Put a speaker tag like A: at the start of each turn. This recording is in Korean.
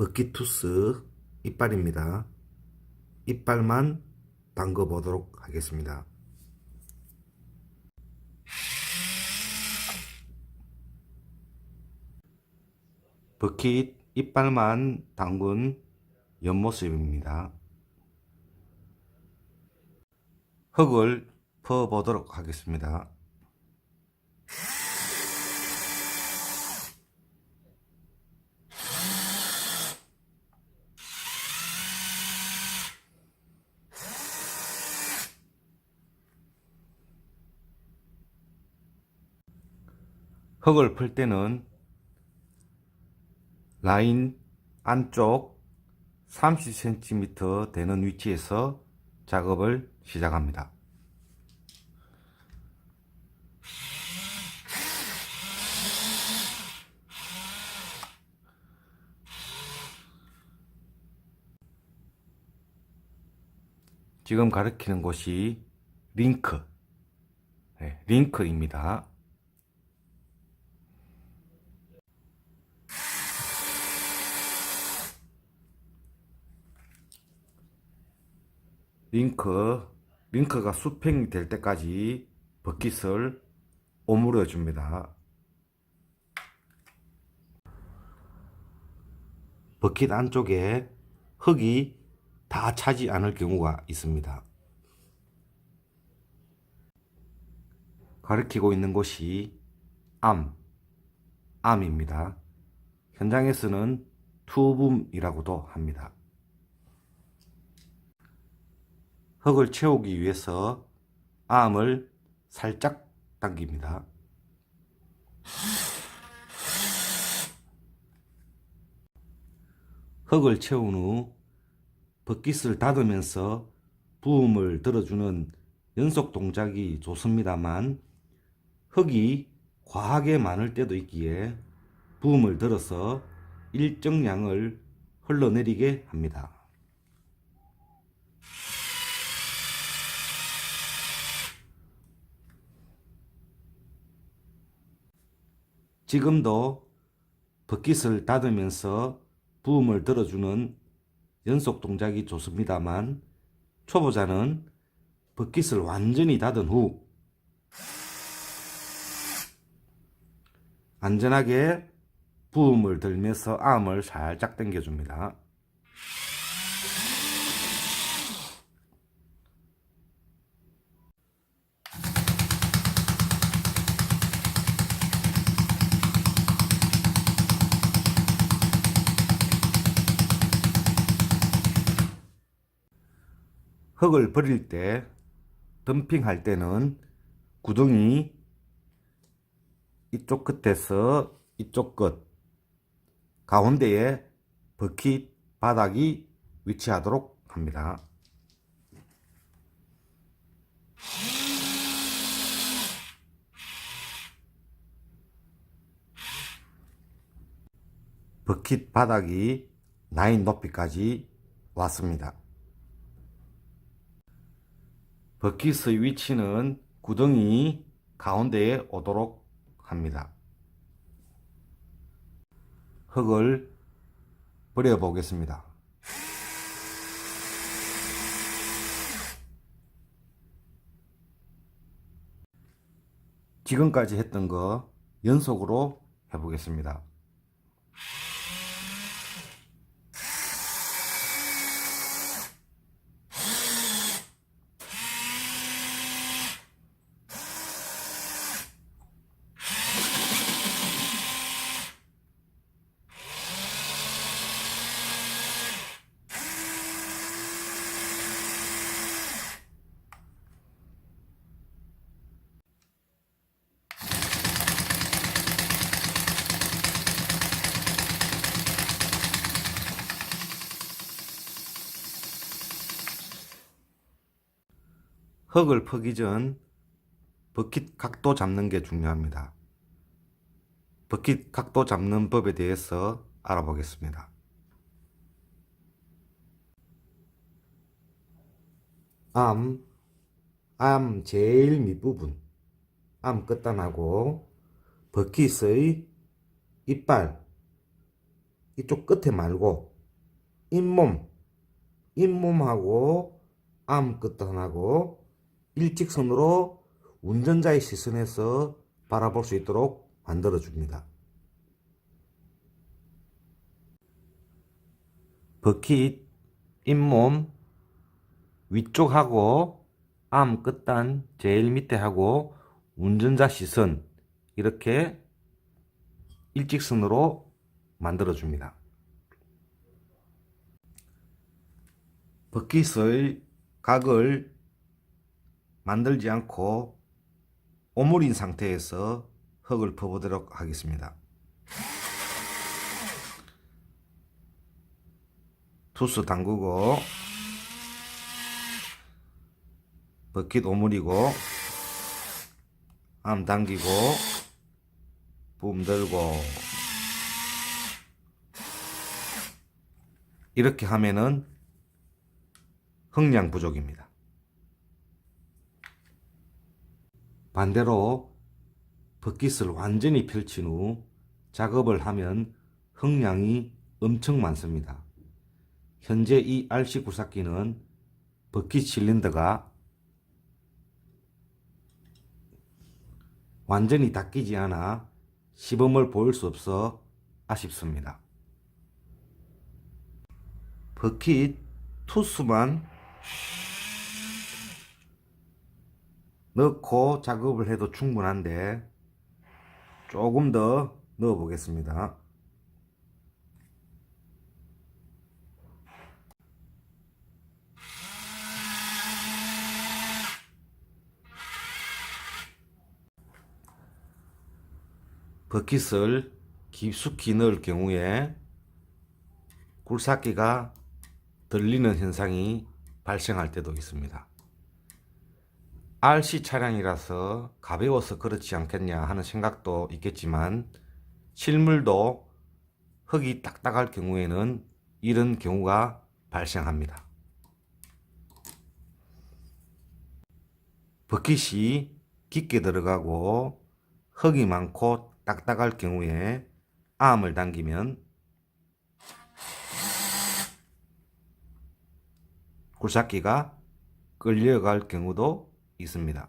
A: 버킷투스 이빨입니다. 이빨만 담궈 보도록 하겠습니다. 버킷 이빨만 담근 옆모습입니다. 흙을 퍼 보도록 하겠습니다. 흙을 풀 때는 라인 안쪽 30cm 되는 위치에서 작업을 시작합니다. 지금 가리키는 곳이 링크, 네, 링크입니다. 링크, 링크가 수평이 될 때까지 버킷을 오므려 줍니다. 버킷 안쪽에 흙이 다 차지 않을 경우가 있습니다. 가리키고 있는 곳이 암, 암입니다. 현장에서는 투붐이라고도 합니다. 흙을 채우기 위해서 암을 살짝 당깁니다. 흙을 채운 후 버킷을 닫으면서 부음을 들어주는 연속 동작이 좋습니다만 흙이 과하게 많을 때도 있기에 부음을 들어서 일정량을 흘러내리게 합니다. 지금도 버킷을 닫으면서 부음을 들어주는 연속 동작이 좋습니다만 초보자는 버킷을 완전히 닫은 후 안전하게 부음을 들면서 암을 살짝 당겨줍니다. 흙을 버릴 때 덤핑할 때는 구덩이 이쪽 끝에서 이쪽 끝 가운데에 버킷 바닥이 위치하도록 합니다. 버킷 바닥이 라인 높이까지 왔습니다. 버킷의 위치는 구덩이 가운데에 오도록 합니다. 흙을 버려 보겠습니다. 지금까지 했던 거 연속으로 해보겠습니다. 흙을 퍼기 전 버킷 각도 잡는 게 중요합니다. 버킷 각도 잡는 법에 대해서 알아보겠습니다. 암, 암 제일 밑부분, 암 끝단하고 버킷의 이빨, 이쪽 끝에 말고 잇몸, 잇몸하고 암 끝단하고 일직선으로 운전자의 시선에서 바라볼 수 있도록 만들어 줍니다. 버킷, 잇몸, 위쪽하고 암 끝단 제일 밑에 하고 운전자 시선 이렇게 일직선으로 만들어 줍니다. 버킷의 각을 만들지 않고 오므린 상태에서 흙을 퍼보도록 하겠습니다. 투스 담그고 버킷 오므리고 암 당기고 붐 들고 이렇게 하면은 흥량 부족입니다. 반대로 버킷을 완전히 펼친 후 작업을 하면 흥량이 엄청 많습니다. 현재 이 RC 굴삭기는 버킷 실린더가 완전히 닦이지 않아 시범을 보일 수 없어 아쉽습니다. 버킷 투수만 넣고 작업을 해도 충분한데 조금 더 넣어 보겠습니다. 버킷을 깊숙이 넣을 경우에 굴삭기가 들리는 현상이 발생할 때도 있습니다. RC 차량이라서 가벼워서 그렇지 않겠냐 하는 생각도 있겠지만 실물도 흙이 딱딱할 경우에는 이런 경우가 발생합니다. 버킷이 깊게 들어가고 흙이 많고 딱딱할 경우에 암을 당기면 굴삭기가 끌려갈 경우도 있습니다.